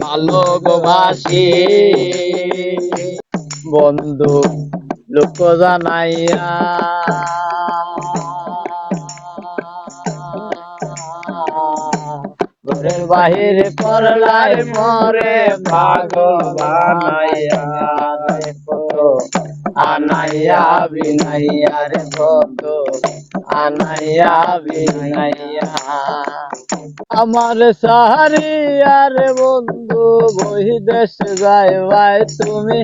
ভালোবাসি বন্ধু, লোক জানাইয়া। ঘরের বাহিরে পড়লাই মরে পাগল বানাইয়া। রে কত আনাইয়া বিনাইয়া রে বন্ধু, আনাইয়া বিনাইয়া। আমার সাহারি, আর বন্ধু, বহি দেশ যাই ভাই তুমি।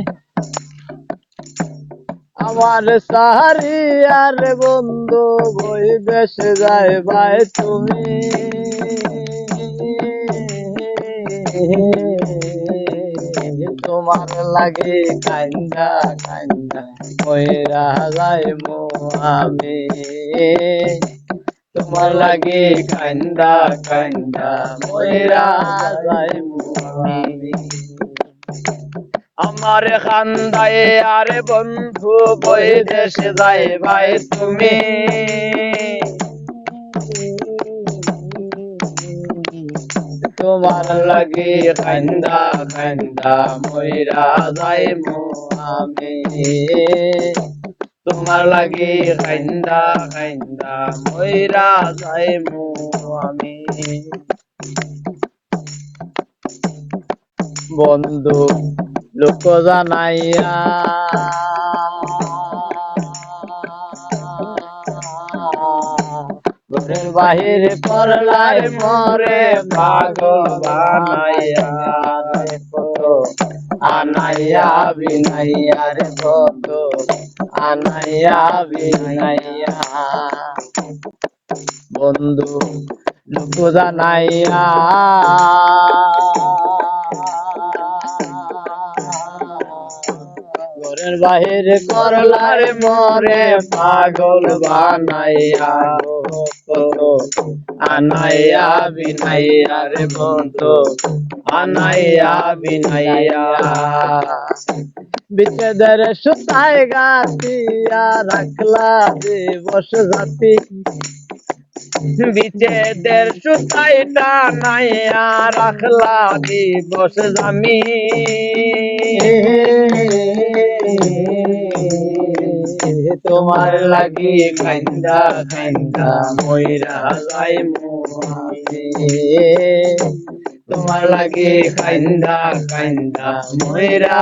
আমার সাহারি, আর বন্ধু বই দেশ যাই ভাই তুমি। তোমার লাগে কান্দা কান্দা ময়রা যাই মো আমি। তোমার লাগে কান্দা কান্দা, ময়রা যাই মো আমি আমার খান্দায় আরে বন্ধু বই দেশে যাই ভাই তুমি। তোমার লাগে খান্দা খান্দা ময়রা মো আমি তোমার লাগে খান্দা খান্দা ময়রা যাই মো আমি। বন্ধু লোক জানাইয়া, ঘরের বাহিরে পড়লাই মরে পাগল বানাইয়া আনাইয়া বিনাইয়া রে আনাইয়া বিনাইয়া। বন্ধু লোক জানাইয়া। ঘরের বাহিরে করলার মরে পাগল বানাইয়া আনাইয়া বিনাইয়া রে বন্ধু, আনাইয়া বিনাইয়া। বিচ্ছেদের সুতায় গাতিয়া রাখলা দিবস জাতি। বিচ্ছেদের সুতায় টানাইয়া রাখলা দিবস জামি। তোমার লাগি কান্দা কান্দা ময়রা যাই তোমার লাগে কান্দা কান্দা ময়রা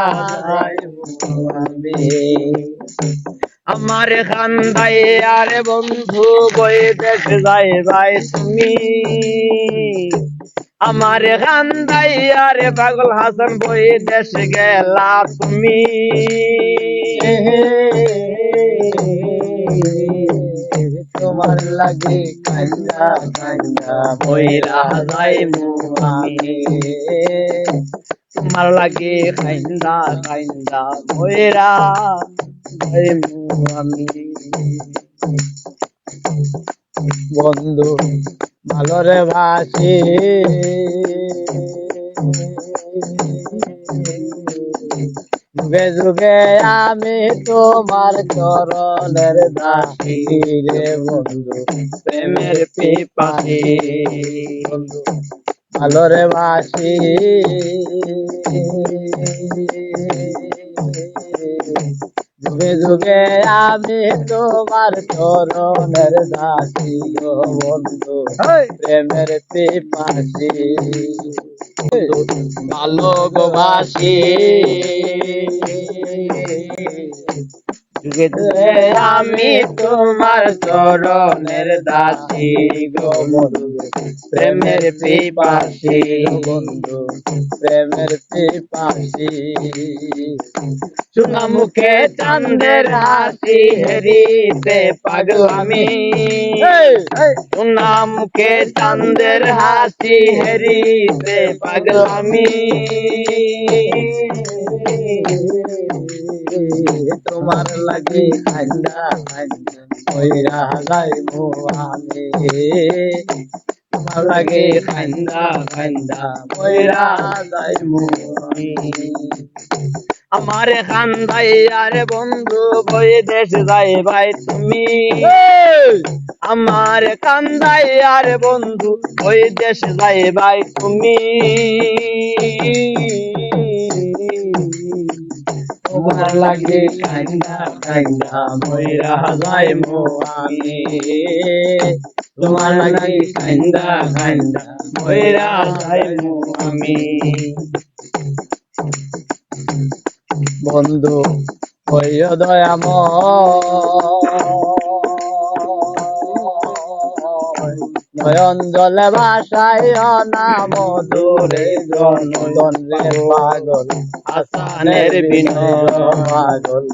আমার খান্দাই আরে বন্ধু বই দেখ যাই ভাই তুমি। আমার খান্দাই আরে পাগল হাসান বই দেশ গেলা তুমি। তোমার লাগে কান্দা কান্দা বইরা যাই আমি। তোমার লাগে বইরা যাই আমি। বন্ধু ভালোরে বাসি। যুগে যুগে আমি তোমার চরণের দাসী রে বন্ধু প্রেমের পিপাসি। বন্ধু ভালোরে বাসি। যুগে যুগে আমি তোমার চরণের দাসী গো বন্ধু প্রেমের পিপাসি। ভালোবাসি যুগে যুগে আমি তোমার চরণের দাসী গো বন্ধু। প্রেমের পিপাসি বন্ধু। প্রেমের পিপাসি। সোনা মুখে চাঁদের হাসি হেরিতে পাগলামি সোনা মুখে চাঁদের হাসি হেরিতে পাগলামি তোমার লাগে খান্ডা কইরা যাইবো আমি। তোমার লাগে কান্দা কান্দা ময়রা যাইমু আমি। আমার কান্দাই আরে বন্ধু বই দেশ যাই ভাই তুমি আমার কান্দাই আর বন্ধু ওই দেশ যাই ভাই তুমি? তোমার লাগে মো আমি তোমার লাগে কান্দা কান্দা ময়রা যাই মো আমি বন্ধু হইয় দয়াময় নয়ন জলে ভাষায় নাম দূরে জনরে পাগল, আসানের বিনয় পাগল,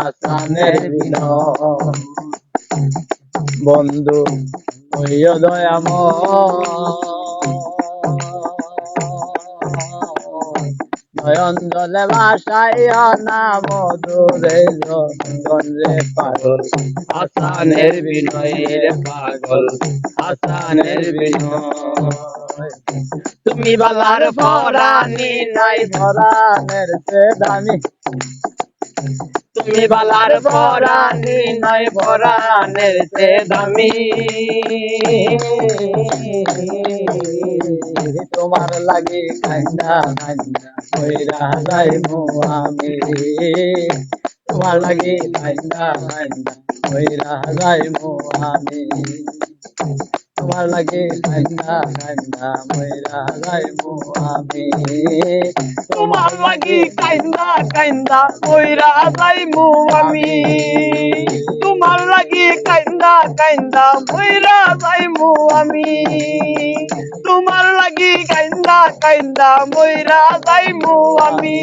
আসানের বিনয় বন্ধু হইয় দয়াময়। নয়ন জলে ভাষায় না মধুরে জনদন রে পাগল আসানের বিনয়ের পাগল আসানের বিনয় তুমি বালার ফরানি নাই ফরানের সে দামি। বালার ফরানি নাই ফরানের সে দামি। তোমার লাগে কান্দা কান্দা কইরা যাইমু আমি তোমার লাগে কান্দা কান্দা কইরা যাইমু আমি তোমার লাগে কান্দা কান্দা ময়রা যাইমু আমি। তোমার লাগে কান্দা কান্দা ময়রা যাইমু আমি। তোমার লাগে কান্দা কান্দা ময়রা যাইমু আমি। তোমার লাগি কান্দা কান্দা ময়রা যাইমু আমি।